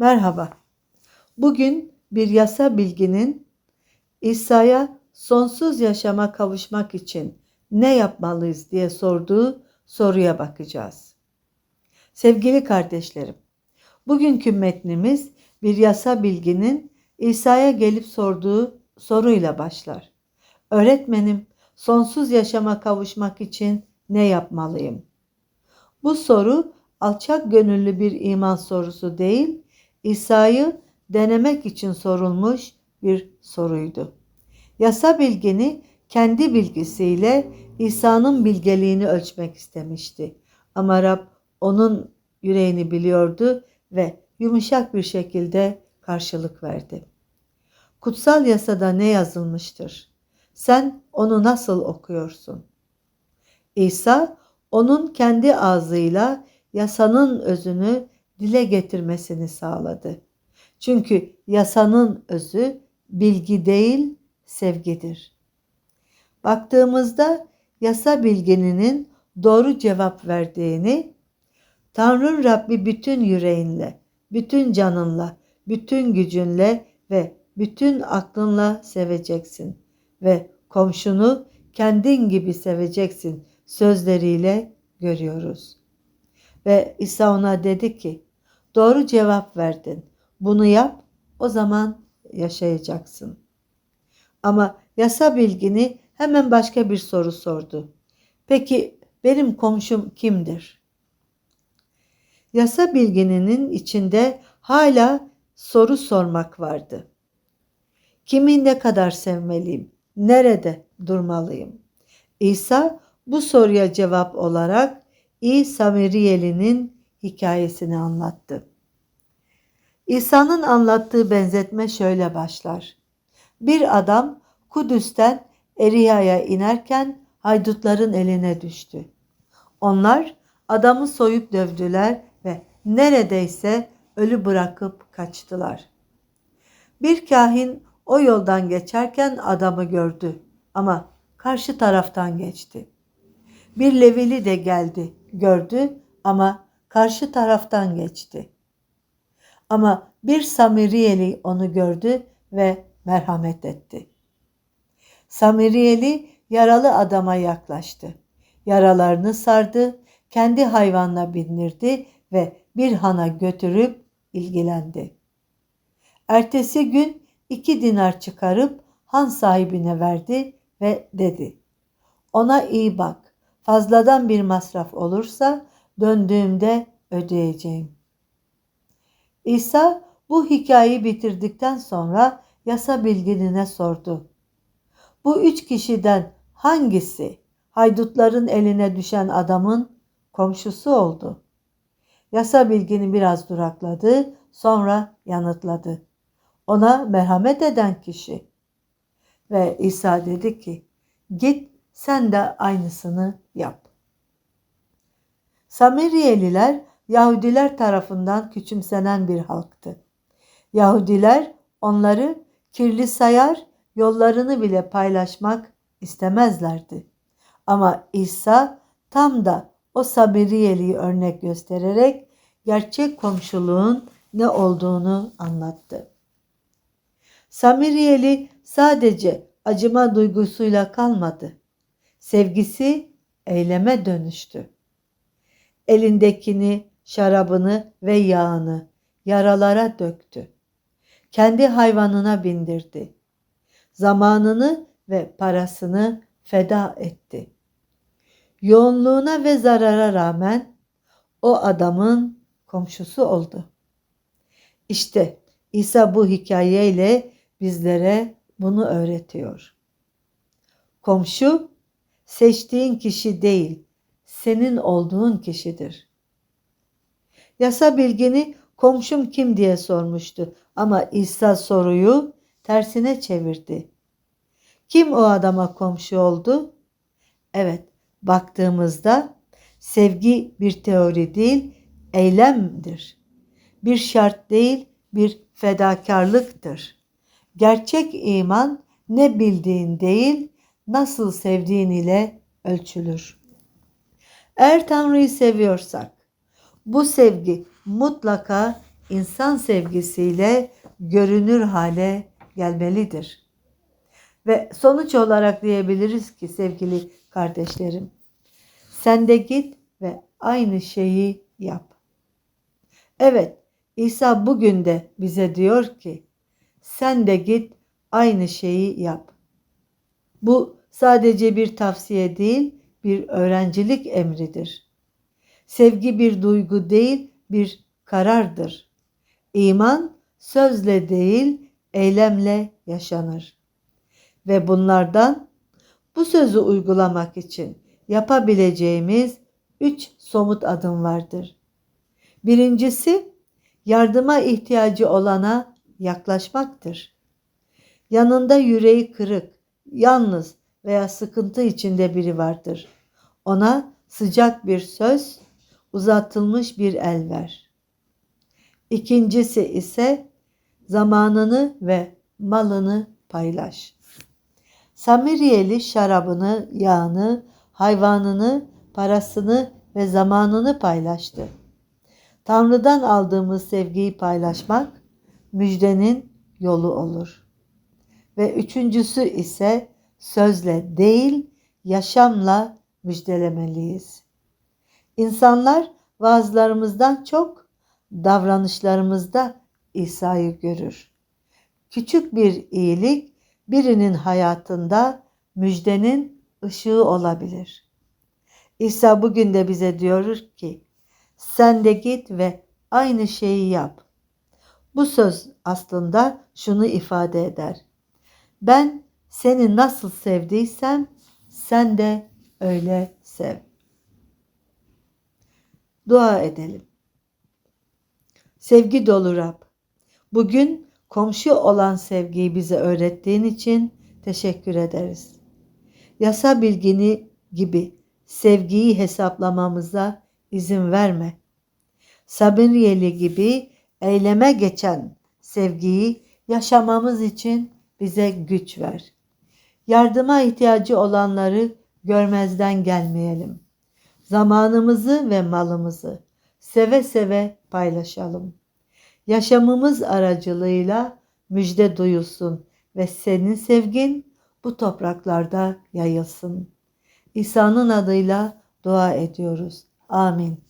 Merhaba. Bugün bir yasa bilginin İsa'ya sonsuz yaşama kavuşmak için ne yapmalıyız diye sorduğu soruya bakacağız. Sevgili kardeşlerim, bugünkü metnimiz bir yasa bilginin İsa'ya gelip sorduğu soruyla başlar. Öğretmenim, sonsuz yaşama kavuşmak için ne yapmalıyım? Bu soru alçak gönüllü bir iman sorusu değil, İsa'yı denemek için sorulmuş bir soruydu. Yasa bilgini kendi bilgisiyle İsa'nın bilgeliğini ölçmek istemişti. Ama Rab onun yüreğini biliyordu ve yumuşak bir şekilde karşılık verdi. Kutsal yasada ne yazılmıştır? Sen onu nasıl okuyorsun? İsa onun kendi ağzıyla yasanın özünü dile getirmesini sağladı. Çünkü yasanın özü bilgi değil, sevgidir. Baktığımızda yasa bilgininin doğru cevap verdiğini, Tanrı Rabbi bütün yüreğinle, bütün canınla, bütün gücünle ve bütün aklınla seveceksin ve komşunu kendin gibi seveceksin sözleriyle görüyoruz. Ve İsa ona dedi ki, doğru cevap verdin. Bunu yap, o zaman yaşayacaksın. Ama yasa bilgini hemen başka bir soru sordu. Peki benim komşum kimdir? Yasa bilgininin içinde hala soru sormak vardı. Kimi ne kadar sevmeliyim? Nerede durmalıyım? İsa bu soruya cevap olarak İ Samiriyeli'nin hikayesini anlattı. İsa'nın anlattığı benzetme şöyle başlar. Bir adam Kudüs'ten Eriha'ya inerken haydutların eline düştü. Onlar adamı soyup dövdüler ve neredeyse ölü bırakıp kaçtılar. Bir kahin o yoldan geçerken adamı gördü ama karşı taraftan geçti. Bir Levili de geldi, gördü ama karşı taraftan geçti. Ama bir Samiriyeli onu gördü ve merhamet etti. Samiriyeli yaralı adama yaklaştı. Yaralarını sardı, kendi hayvanla bindirdi ve bir hana götürüp ilgilendi. Ertesi gün iki dinar çıkarıp han sahibine verdi ve dedi. Ona iyi bak. Fazladan bir masraf olursa döndüğümde ödeyeceğim. İsa bu hikayeyi bitirdikten sonra yasa bilginine sordu. Bu üç kişiden hangisi haydutların eline düşen adamın komşusu oldu? Yasa bilgini biraz durakladı, sonra yanıtladı. Ona merhamet eden kişi. Ve İsa dedi ki, git sen de aynısını yap. Samiriyeliler Yahudiler tarafından küçümsenen bir halktı. Yahudiler onları kirli sayar, yollarını bile paylaşmak istemezlerdi. Ama İsa tam da o Samiriyeli'yi örnek göstererek gerçek komşuluğun ne olduğunu anlattı. Samiriyeli sadece acıma duygusuyla kalmadı. Sevgisi eyleme dönüştü. Elindekini, şarabını ve yağını yaralara döktü. Kendi hayvanına bindirdi. Zamanını ve parasını feda etti. Yoğunluğuna ve zarara rağmen o adamın komşusu oldu. İşte İsa bu hikayeyle bizlere bunu öğretiyor. Komşu seçtiğin kişi değil, senin olduğun kişidir. Yasa bilgini komşum kim diye sormuştu ama İsa soruyu tersine çevirdi. Kim o adama komşu oldu? Evet, baktığımızda sevgi bir teori değil, eylemdir. Bir şart değil, bir fedakarlıktır. Gerçek iman ne bildiğin değil, nasıl sevdiğin ile ölçülür. Eğer Tanrı'yı seviyorsak, bu sevgi mutlaka insan sevgisiyle görünür hale gelmelidir. Ve sonuç olarak diyebiliriz ki sevgili kardeşlerim, sen de git ve aynı şeyi yap. Evet, İsa bugün de bize diyor ki, sen de git aynı şeyi yap. Bu sadece bir tavsiye değil, bir öğrencilik emridir. Sevgi bir duygu değil, bir karardır. İman sözle değil, eylemle yaşanır. Ve bunlardan bu sözü uygulamak için yapabileceğimiz üç somut adım vardır. Birincisi, yardıma ihtiyacı olana yaklaşmaktır. Yanında yüreği kırık, yalnız veya sıkıntı içinde biri vardır. Ona sıcak bir söz, uzatılmış bir el ver. İkincisi ise zamanını ve malını paylaş. Samiriyeli şarabını, yağını, hayvanını, parasını ve zamanını paylaştı. Tanrı'dan aldığımız sevgiyi paylaşmak müjdenin yolu olur. Ve üçüncüsü ise sözle değil, yaşamla müjdelemeliyiz. İnsanlar vaazlarımızdan çok davranışlarımızda İsa'yı görür. Küçük bir iyilik birinin hayatında müjdenin ışığı olabilir. İsa bugün de bize diyor ki sen de git ve aynı şeyi yap. Bu söz aslında şunu ifade eder. Ben seni nasıl sevdiysem sen de öyle sev. Dua edelim. Sevgi dolu Rab, bugün komşu olan sevgiyi bize öğrettiğin için teşekkür ederiz. Yasa bilgini gibi sevgiyi hesaplamamıza izin verme. Sabiriyeli gibi eyleme geçen sevgiyi yaşamamız için bize güç ver. Yardıma ihtiyacı olanları görmezden gelmeyelim. Zamanımızı ve malımızı seve seve paylaşalım. Yaşamımız aracılığıyla müjde duyulsun ve senin sevgin bu topraklarda yayılsın. İsa'nın adıyla dua ediyoruz. Amin.